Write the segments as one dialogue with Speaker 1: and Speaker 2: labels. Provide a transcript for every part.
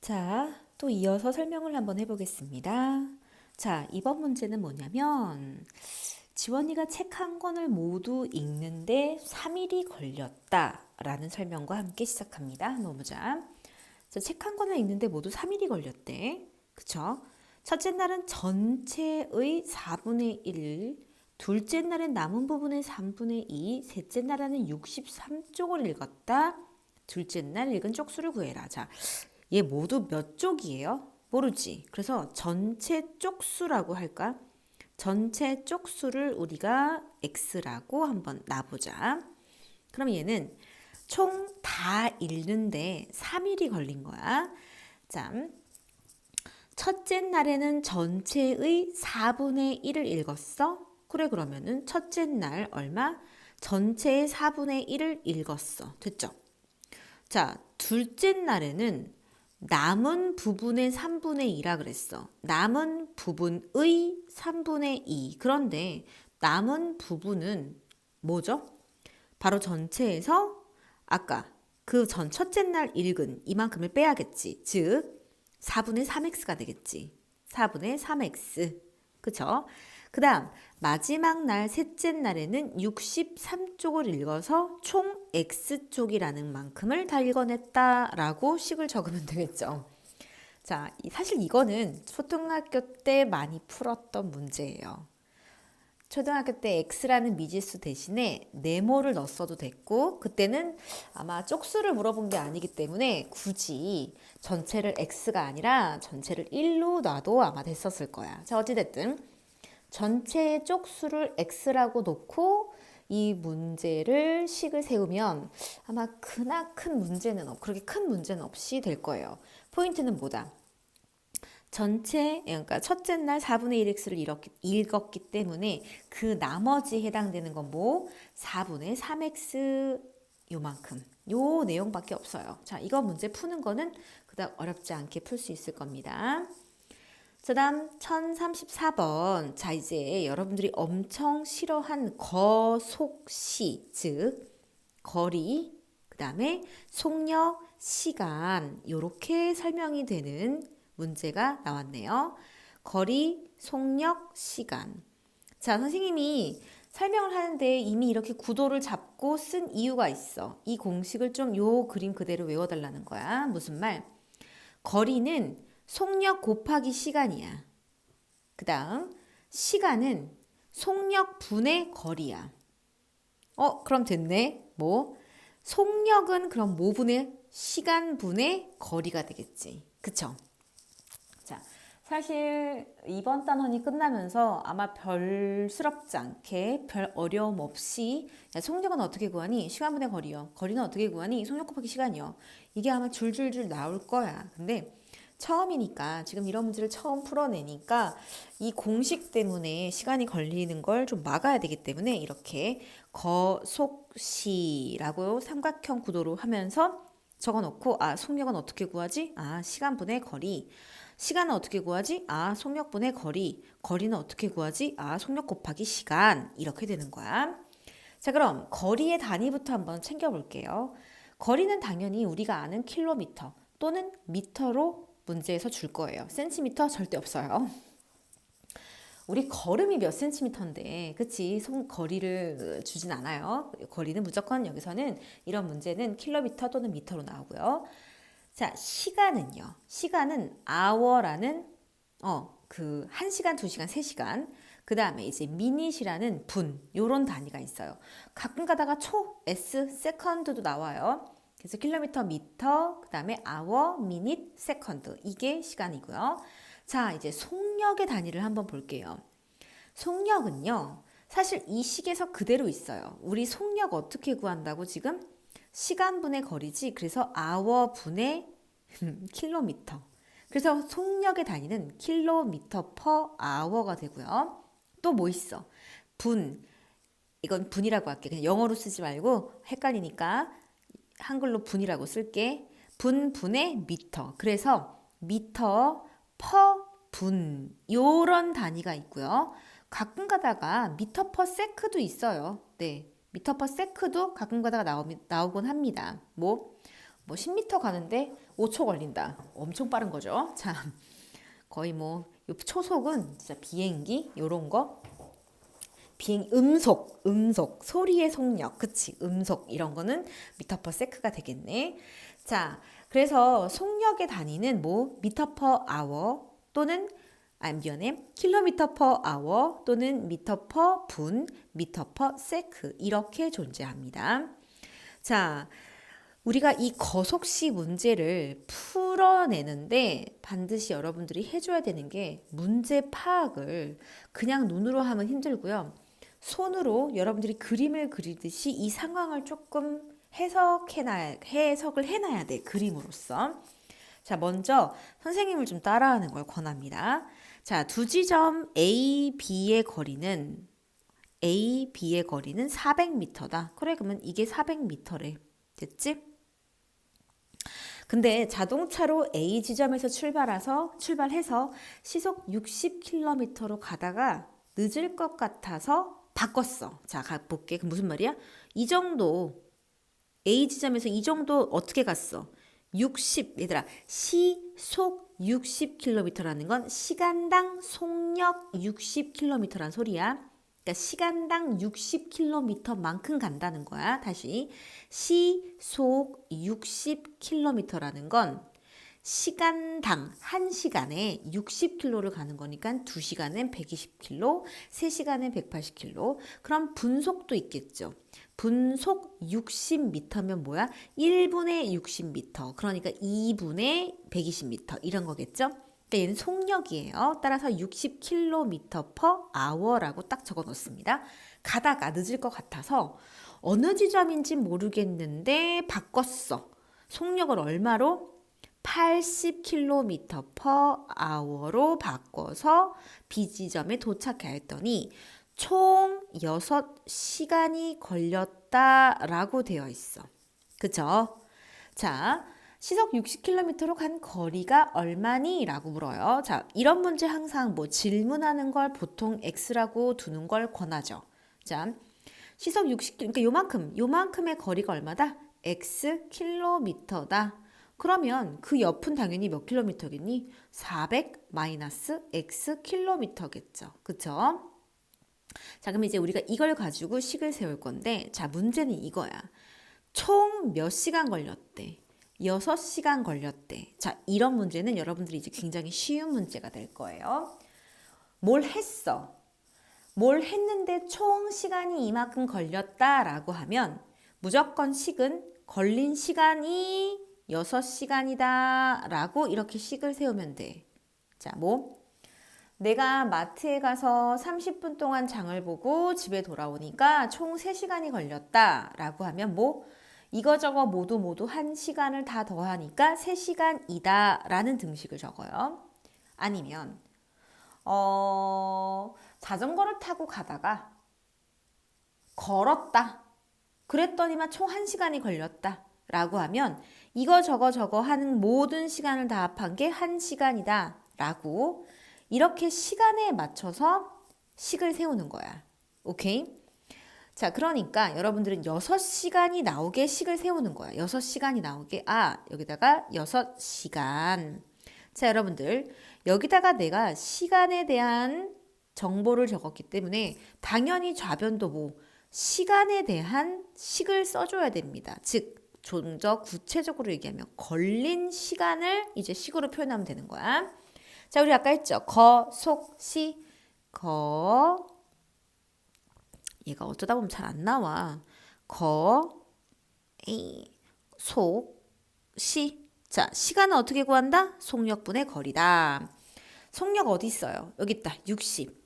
Speaker 1: 자, 또 이어서 설명을 한번 해보겠습니다. 자, 이번 문제는 뭐냐면, 지원이가 책 한 권을 모두 읽는데 3일이 걸렸다. 라는 설명과 함께 시작합니다. 노무자. 자, 책 한 권을 읽는데 모두 3일이 걸렸대. 그쵸? 첫째 날은 전체의 4분의 1, 둘째 날은 남은 부분의 3분의 2, 셋째 날에는 63쪽을 읽었다. 둘째 날 읽은 쪽수를 구해라. 자, 얘 모두 몇 쪽이에요? 모르지. 그래서 전체 쪽수라고 할까? 전체 쪽수를 우리가 x라고 한번 놔보자. 그럼 얘는 총 다 읽는데 3일이 걸린 거야. 자, 첫째 날에는 전체의 4분의 1을 읽었어? 그래, 그러면은 첫째 날 얼마? 전체의 4분의 1을 읽었어. 됐죠? 자, 둘째 날에는 남은 부분의 3분의 2라 그랬어. 남은 부분의 3분의 2. 그런데 남은 부분은 뭐죠? 바로 전체에서 아까 그 전 첫째 날 읽은 이만큼을 빼야겠지. 즉 4분의 3x가 되겠지. 4분의 3x. 그쵸? 그 다음 마지막 날 셋째 날에는 63쪽을 읽어서 총 x쪽이라는 만큼을 다 읽어냈다라고 식을 적으면 되겠죠. 자, 사실 이거는 초등학교 때 많이 풀었던 문제예요. 초등학교 때 x라는 미지수 대신에 네모를 넣었어도 됐고 그때는 아마 쪽수를 물어본 게 아니기 때문에 굳이 전체를 x가 아니라 전체를 1로 놔도 아마 됐었을 거야. 자, 어찌됐든 전체의 쪽수를 x라고 놓고 이 문제를 식을 세우면 아마 크나큰 문제는 없, 그렇게 큰 문제는 없이 될 거예요. 포인트는 뭐다? 전체, 그러니까 첫째 날 4분의 1x를 읽었기, 읽었기 때문에 그 나머지 해당되는 건 뭐? 4분의 3x 요만큼. 요 내용밖에 없어요. 자, 이거 문제 푸는 거는 그닥 어렵지 않게 풀 수 있을 겁니다. 그 다음 1034번. 자, 이제 여러분들이 엄청 싫어한 거속시, 즉, 거리, 그 다음에 속력, 시간, 요렇게 설명이 되는 문제가 나왔네요. 거리, 속력, 시간. 자, 선생님이 설명을 하는데 이미 이렇게 구도를 잡고 쓴 이유가 있어. 이 공식을 좀 요 그림 그대로 외워달라는 거야. 무슨 말? 거리는 속력 곱하기 시간이야. 그 다음, 시간은 속력 분의 거리야. 어, 그럼 됐네. 뭐? 속력은 그럼 뭐 분의 시간 분의 거리가 되겠지. 그쵸? 자, 사실 이번 단원이 끝나면서 아마 별스럽지 않게 별 어려움 없이 야, 속력은 어떻게 구하니? 시간분의 거리요. 거리는 어떻게 구하니? 속력 곱하기 시간이요. 이게 아마 줄줄줄 나올 거야. 근데 처음이니까 지금 이런 문제를 처음 풀어내니까 이 공식 때문에 시간이 걸리는 걸 좀 막아야 되기 때문에 이렇게 거속시라고 삼각형 구도로 하면서 적어놓고 아 속력은 어떻게 구하지? 아 시간분의 거리 시간은 어떻게 구하지? 아 속력분의 거리 거리는 어떻게 구하지? 아 속력 곱하기 시간 이렇게 되는 거야 자 그럼 거리의 단위부터 한번 챙겨볼게요 거리는 당연히 우리가 아는 킬로미터 또는 미터로 문제에서 줄 거예요. 센티미터 절대 없어요. 우리 걸음이 몇 센티미터인데, 그치? 손 거리를 주진 않아요. 거리는 무조건 여기서는 이런 문제는 킬로미터 또는 미터로 나오고요. 자, 시간은요. 시간은 hour라는 어, 그 1시간, 2시간, 3시간. 그 다음에 이제 미닛이라는 분, 요런 단위가 있어요. 가끔 가다가 초, s, 세컨드도 나와요. 그래서 킬로미터, 미터, 그 다음에 아워, 미닛, 세컨드 이게 시간이고요. 자, 이제 속력의 단위를 한번 볼게요. 속력은요. 사실 이 식에서 그대로 있어요. 우리 속력 어떻게 구한다고 지금? 시간분의 거리지. 그래서 아워 분의 킬로미터. 그래서 속력의 단위는 킬로미터 퍼 아워가 되고요. 또 뭐 있어? 분. 이건 분이라고 할게. 그냥 영어로 쓰지 말고 헷갈리니까 한글로 분이라고 쓸게. 분 분의 미터. 그래서 미터 퍼 분. 요런 단위가 있고요. 가끔 가다가 미터 퍼 세크도 있어요. 네. 미터 퍼 세크도 가끔 가다가 나오, 나오곤 합니다. 뭐 뭐 10m 가는데 5초 걸린다. 엄청 빠른 거죠. 자, 거의 뭐 초속은 진짜 비행기 요런 거 비행 음속, 음속, 소리의 속력, 그치? 음속 이런 거는 미터 퍼 세크가 되겠네. 자, 그래서 속력의 단위는 뭐 미터 퍼 아워 또는 아, 미안해. 킬로미터 퍼 아워 또는 미터 퍼 분, 미터 퍼 세크 이렇게 존재합니다. 자, 우리가 이 거속시 문제를 풀어내는데 반드시 여러분들이 해줘야 되는 게 문제 파악을 그냥 눈으로 하면 힘들고요. 손으로 여러분들이 그림을 그리듯이 이 상황을 조금 해석해놔, 해석을 해놔야 돼. 그림으로써. 자, 먼저 선생님을 좀 따라하는 걸 권합니다. 자, 두 지점 A, B의 거리는 A, B의 거리는 400m다. 그래, 그러면 이게 400m래. 됐지? 근데 자동차로 A 지점에서 출발해서 출발해서 시속 60km로 가다가 늦을 것 같아서 바꿨어. 자, 가 볼게. 그 무슨 말이야? 이 정도 A 지점에서 이 정도 어떻게 갔어? 60 얘들아 시속 60km라는 건 시간당 속력 60km란 소리야. 그러니까 시간당 60km만큼 간다는 거야. 다시 시속 60km라는 건 시간당 한 시간에 60km를 가는 거니까 2시간은 120km, 3시간은 180km. 그럼 분속도 있겠죠. 분속 60m면 뭐야? 1분의 60m. 그러니까 2분의 120m. 이런 거겠죠? 그러니까 얘는 속력이에요. 따라서 60km per hour라고 딱 적어 놓습니다. 가다가 늦을 것 같아서 어느 지점인지 모르겠는데 바꿨어. 속력을 얼마로? 80km per hour로 바꿔서 B 지점에 도착해 했더니 총 6시간이 걸렸다라고 되어 있어. 그쵸? 자, 시속 60km로 간 거리가 얼마니? 라고 물어요. 자, 이런 문제 항상 뭐 질문하는 걸 보통 X라고 두는 걸 권하죠. 자, 시속 60km, 그러니까 요만큼, 요만큼의 거리가 얼마다? X 킬로미터다. 그러면 그 옆은 당연히 몇 킬로미터겠니? 400 마이너스 X 킬로미터겠죠. 그쵸? 자, 그럼 이제 우리가 이걸 가지고 식을 세울 건데, 자, 문제는 이거야. 총 몇 시간 걸렸대? 6시간 걸렸대. 자, 이런 문제는 여러분들이 이제 굉장히 쉬운 문제가 될 거예요. 뭘 했어? 뭘 했는데 총 시간이 이만큼 걸렸다라고 하면 무조건 식은 걸린 시간이 6시간이다 라고 이렇게 식을 세우면 돼. 자, 뭐? 내가 마트에 가서 30분 동안 장을 보고 집에 돌아오니까 총 3시간이 걸렸다 라고 하면 뭐? 이거저거 모두 모두 1시간을 다 더하니까 3시간이다 라는 등식을 적어요. 아니면 어, 자전거를 타고 가다가 걸었다. 그랬더니만 총 1시간이 걸렸다. 라고 하면 이거 저거 저거 하는 모든 시간을 다 합한 게 1시간이다. 라고 이렇게 시간에 맞춰서 식을 세우는 거야. 오케이? 자, 그러니까 여러분들은 6시간이 나오게 식을 세우는 거야. 6시간이 나오게. 아, 여기다가 6시간. 자, 여러분들. 여기다가 내가 시간에 대한 정보를 적었기 때문에 당연히 좌변도 뭐 시간에 대한 식을 써줘야 됩니다. 즉, 좀 더 구체적으로 얘기하면 걸린 시간을 이제 식으로 표현하면 되는 거야. 자, 우리 아까 했죠. 거, 속, 시, 거. 얘가 어쩌다 보면 잘 안 나와. 거, 이, 속, 시. 자, 시간은 어떻게 구한다? 속력분의 거리다. 속력 어디 있어요? 여기 있다. 60.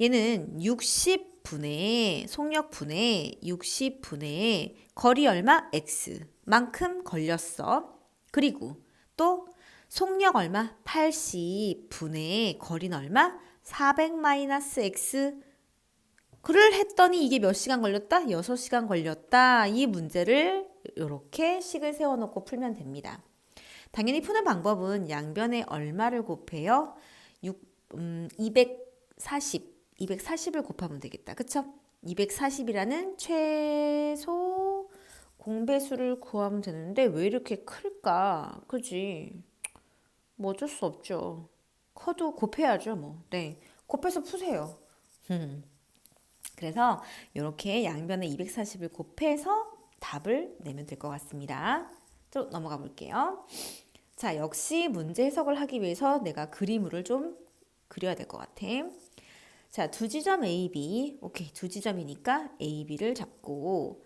Speaker 1: 얘는 60 분의 속력분의 60분의 거리 얼마? x 만큼 걸렸어. 그리고 또 속력 얼마? 80분의 거리는 얼마? 400 마이너스 x 그를 했더니 이게 몇 시간 걸렸다? 6시간 걸렸다. 이 문제를 이렇게 식을 세워놓고 풀면 됩니다. 당연히 푸는 방법은 양변에 얼마를 곱해요? 6, 음, 240, 240을 곱하면 되겠다. 그쵸? 240이라는 최소 공배수를 구하면 되는데 왜 이렇게 클까? 그지? 뭐 어쩔 수 없죠. 커도 곱해야죠, 뭐. 네. 곱해서 푸세요. 음. 그래서 이렇게 양변에 240을 곱해서 답을 내면 될 것 같습니다. 또 넘어가 볼게요. 자, 역시 문제 해석을 하기 위해서 내가 그림을 좀 그려야 될 것 같아. 자, 두 지점 A, B. 오케이, 두 지점이니까 A, B를 잡고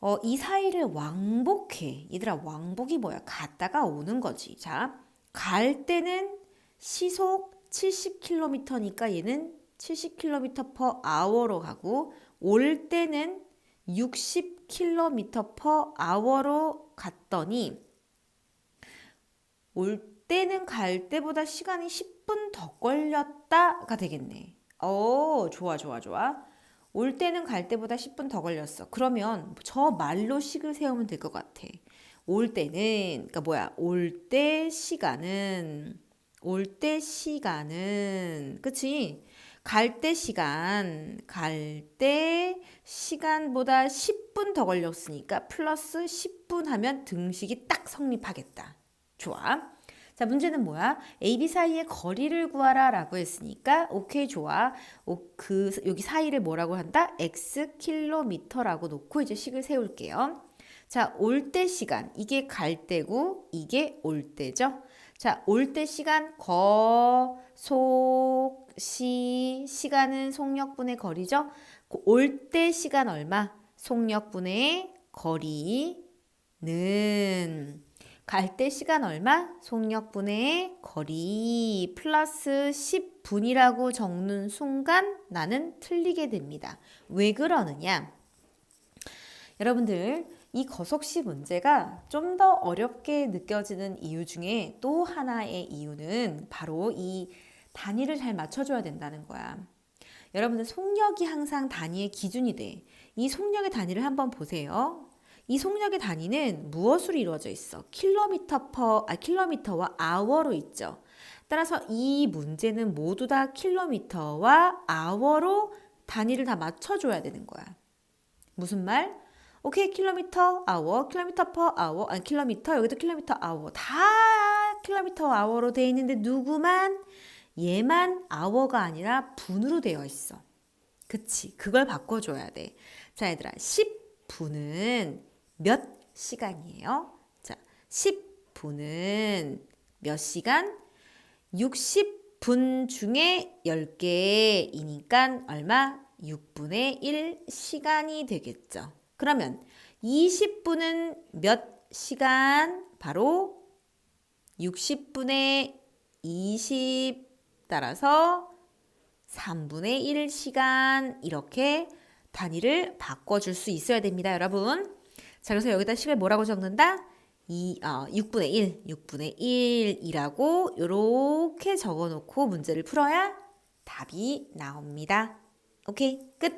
Speaker 1: 어, 이 사이를 왕복해. 얘들아, 왕복이 뭐야? 갔다가 오는 거지. 자, 갈 때는 시속 70km니까 얘는 70km per hour로 가고 올 때는 60km per hour로 갔더니 올 때는 갈 때보다 시간이 10분 더 걸렸다 가 되겠네. 오, 좋아, 좋아, 좋아. 올 때는 갈 때보다 10분 더 걸렸어. 그러면 저 말로 식을 세우면 될 것 같아. 올 때는, 그러니까 뭐야, 올 때 시간은, 올 때 시간은, 그치? 갈 때 시간, 갈 때 시간보다 10분 더 걸렸으니까 플러스 10분 하면 등식이 딱 성립하겠다. 좋아. 자, 문제는 뭐야? A, B 사이의 거리를 구하라 라고 했으니까 오케이 좋아. 오, 그 여기 사이를 뭐라고 한다? x 킬로미터라고 놓고 이제 식을 세울게요. 자, 올 때 시간. 이게 갈 때고 이게 올 때죠. 자, 올 때 시간 거, 속, 시, 시간은 속력분의 거리죠. 올 때 시간 얼마? 속력분의 거리는 갈 때 시간 얼마? 속력분의 거리 플러스 10분이라고 적는 순간 나는 틀리게 됩니다. 왜 그러느냐? 여러분들, 이 거속시 문제가 좀 더 어렵게 느껴지는 이유 중에 또 하나의 이유는 바로 이 단위를 잘 맞춰줘야 된다는 거야. 여러분들 속력이 항상 단위의 기준이 돼. 이 속력의 단위를 한번 보세요. 이 속력의 단위는 무엇으로 이루어져 있어? 킬로미터 퍼, 아, 킬로미터와 아워로 있죠. 따라서 이 문제는 모두 다 킬로미터와 아워로 단위를 다 맞춰줘야 되는 거야. 무슨 말? 오케이, 킬로미터, 아워, 킬로미터 퍼 아워, 아니, 킬로미터, 여기도 킬로미터, 아워. 다 킬로미터, 아워로 돼 있는데 누구만? 얘만 아워가 아니라 분으로 되어 있어. 그치. 그걸 바꿔줘야 돼. 자, 얘들아. 10분은 몇 시간이에요? 자, 10분은 몇 시간? 60분 중에 10개이니까 얼마? 6분의 1 시간이 되겠죠. 그러면 20분은 몇 시간? 바로 60분의 20 따라서 3분의 1 시간 이렇게 단위를 바꿔줄 수 있어야 됩니다, 여러분. 자, 그래서 여기다 식을 뭐라고 적는다? 2, 어, 6분의 1, 6분의 1이라고 이렇게 적어놓고 문제를 풀어야 답이 나옵니다. 오케이, 끝.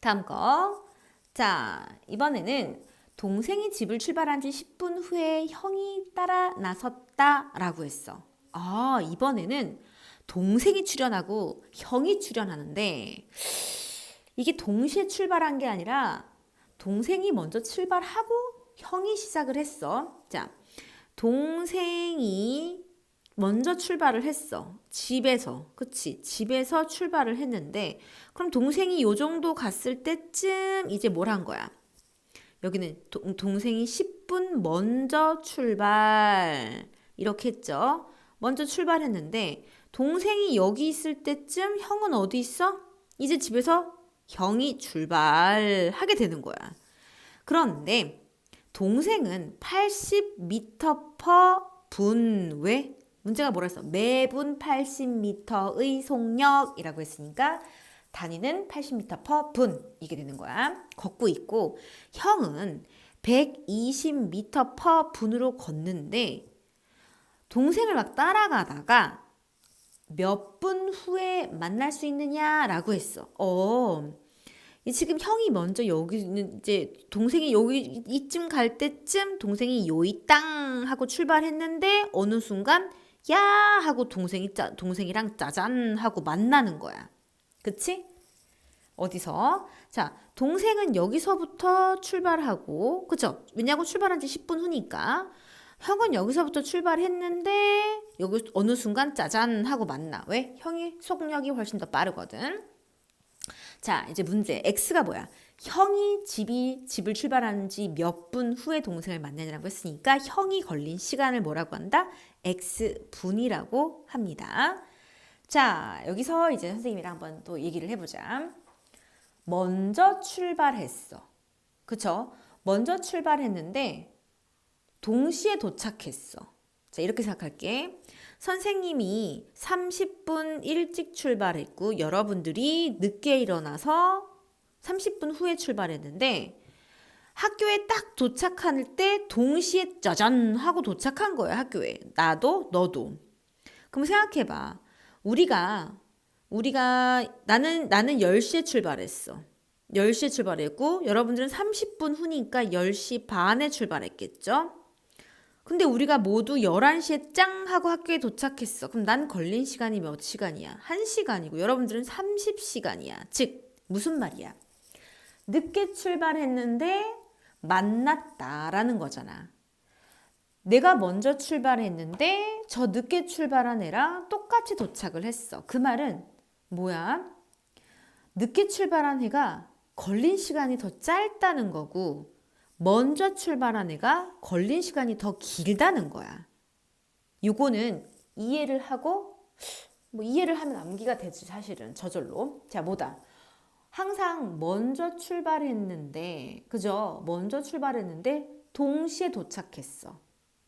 Speaker 1: 다음 거. 자, 이번에는 동생이 집을 출발한 지 10분 후에 형이 따라 나섰다 라고 했어. 아, 이번에는 동생이 출연하고 형이 출연하는데 이게 동시에 출발한 게 아니라 동생이 먼저 출발하고 형이 시작을 했어. 자, 동생이 먼저 출발을 했어. 집에서. 그치? 집에서 출발을 했는데, 그럼 동생이 요 정도 갔을 때쯤 이제 뭘 한 거야? 여기는 도, 동생이 10분 먼저 출발. 이렇게 했죠. 먼저 출발했는데, 동생이 여기 있을 때쯤 형은 어디 있어? 이제 집에서 형이 출발하게 되는 거야. 그런데 동생은 80m per 분. 왜? 문제가 뭐라 했어? 매분 80m의 속력이라고 했으니까 단위는 80m per 분. 이게 되는 거야. 걷고 있고 형은 120m per 분으로 걷는데 동생을 막 따라가다가 몇 분 후에 만날 수 있느냐라고 했어. 어. 지금 형이 먼저 여기 이제 동생이 여기 이쯤 갈 때쯤 동생이 요이 땅 하고 출발했는데 어느 순간 야 하고 동생이 짜, 동생이랑 짜잔 하고 만나는 거야. 그치? 어디서? 자, 동생은 여기서부터 출발하고, 그쵸? 왜냐고 출발한 지 10분 후니까. 형은 여기서부터 출발했는데, 여기 어느 순간 짜잔 하고 만나. 왜? 형이 속력이 훨씬 더 빠르거든. 자, 이제 문제. X가 뭐야? 형이 집이, 집을 출발하는 지 몇 분 후에 동생을 만나냐고 했으니까 형이 걸린 시간을 뭐라고 한다? X분이라고 합니다. 자, 여기서 이제 선생님이랑 한번 또 얘기를 해보자. 먼저 출발했어. 그쵸? 먼저 출발했는데, 동시에 도착했어. 자, 이렇게 생각할게. 선생님이 30분 일찍 출발했고, 여러분들이 늦게 일어나서 30분 후에 출발했는데, 학교에 딱 도착할 때 동시에 짜잔 하고 도착한 거야, 학교에. 나도, 너도. 그럼 생각해봐. 우리가 우리가 나는 나는 10시에 출발했어. 10시에 출발했고 여러분들은 30분 후니까 10시 반에 출발했겠죠? 근데 우리가 모두 11시에 짱 하고 학교에 도착했어. 그럼 난 걸린 시간이 몇 시간이야? 1시간이고 여러분들은 30시간이야. 즉 무슨 말이야? 늦게 출발했는데 만났다라는 거잖아. 내가 먼저 출발했는데 저 늦게 출발한 애랑 똑같이 도착을 했어. 그 말은 뭐야? 늦게 출발한 애가 걸린 시간이 더 짧다는 거고 먼저 출발한 애가 걸린 시간이 더 길다는 거야. 요거는 이해를 하고 뭐 이해를 하면 암기가 되지 사실은 저절로. 자, 뭐다? 항상 먼저 출발했는데 그죠? 먼저 출발했는데 동시에 도착했어.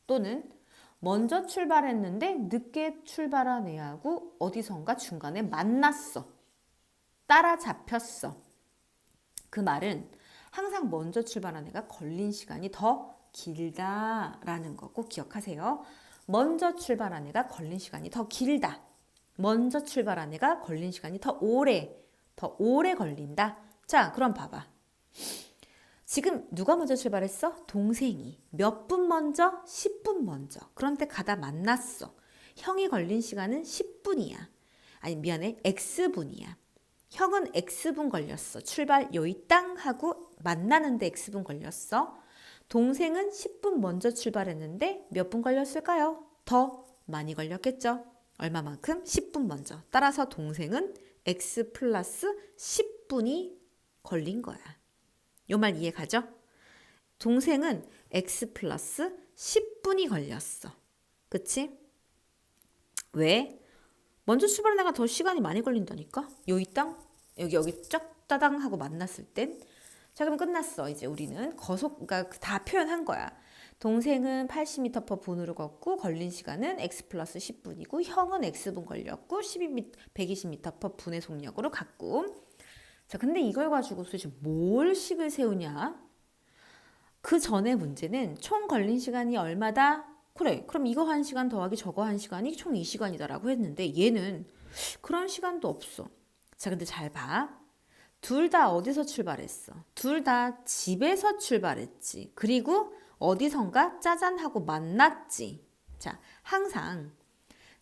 Speaker 1: 또는 먼저 출발했는데 늦게 출발한 애하고 어디선가 중간에 만났어. 따라잡혔어. 그 말은 항상 먼저 출발한 애가 걸린 시간이 더 길다라는 거꼭 기억하세요. 먼저 출발한 애가 걸린 시간이 더 길다. 먼저 출발한 애가 걸린 시간이 더 오래, 더 오래 걸린다. 자, 그럼 봐봐. 지금 누가 먼저 출발했어? 동생이. 몇 분 먼저? 10분 먼저. 그런데 가다 만났어. 형이 걸린 시간은 10분이야. 아니, 미안해. X분이야. 형은 X분 걸렸어. 출발 요이 땅 하고 만나는데 X분 걸렸어. 동생은 10분 먼저 출발했는데 몇 분 걸렸을까요? 더 많이 걸렸겠죠? 얼마만큼? 10분 먼저. 따라서 동생은 X 플러스 10분이 걸린 거야. 요 말 이해 가죠? 동생은 x 플러스 10분이 걸렸어. 그치? 왜? 먼저 출발한 애가 더 시간이 많이 걸린다니까? 요 이 땅? 여기 여기 쫙 따당 하고 만났을 땐? 자 그럼 끝났어 이제 우리는 거속 그러니까 다 표현한 거야. 동생은 80m per 분으로 걷고 걸린 시간은 x 플러스 10분이고 형은 x분 걸렸고 12m, 120m per 분의 속력으로 갔고 자, 근데 이걸 가지고 도대체 뭘 식을 세우냐? 그 전에 문제는 총 걸린 시간이 얼마다? 그래, 그럼 이거 한 시간 더하기 저거 한 시간이 총이 시간이다라고 했는데 얘는 그런 시간도 없어. 자, 근데 잘 봐. 둘 다 어디서 출발했어? 둘 다 집에서 출발했지. 그리고 어디선가 짜잔 하고 만났지. 자, 항상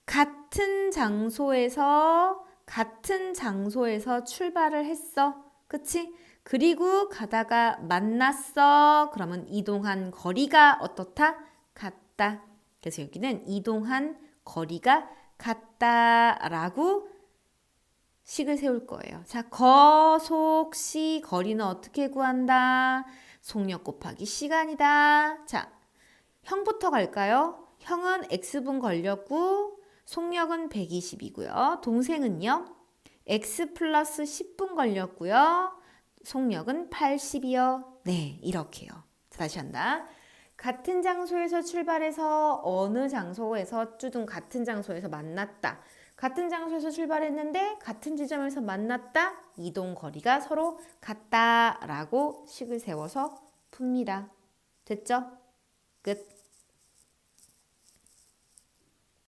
Speaker 1: 같은 장소에서 같은 장소에서 출발을 했어. 그치? 그리고 가다가 만났어. 그러면 이동한 거리가 어떻다? 같다. 그래서 여기는 이동한 거리가 같다라고 식을 세울 거예요. 자, 거 속 시 거리는 어떻게 구한다? 속력 곱하기 시간이다. 자, 형부터 갈까요? 형은 x분 걸렸고 속력은 120이고요. 동생은요. x 플러스 10분 걸렸고요. 속력은 80이요. 네, 이렇게요. 다시 한다. 같은 장소에서 출발해서 어느 장소에서 쭈둥 같은 장소에서 만났다. 같은 장소에서 출발했는데 같은 지점에서 만났다. 이동 거리가 서로 같다라고 식을 세워서 풉니다. 됐죠? 끝.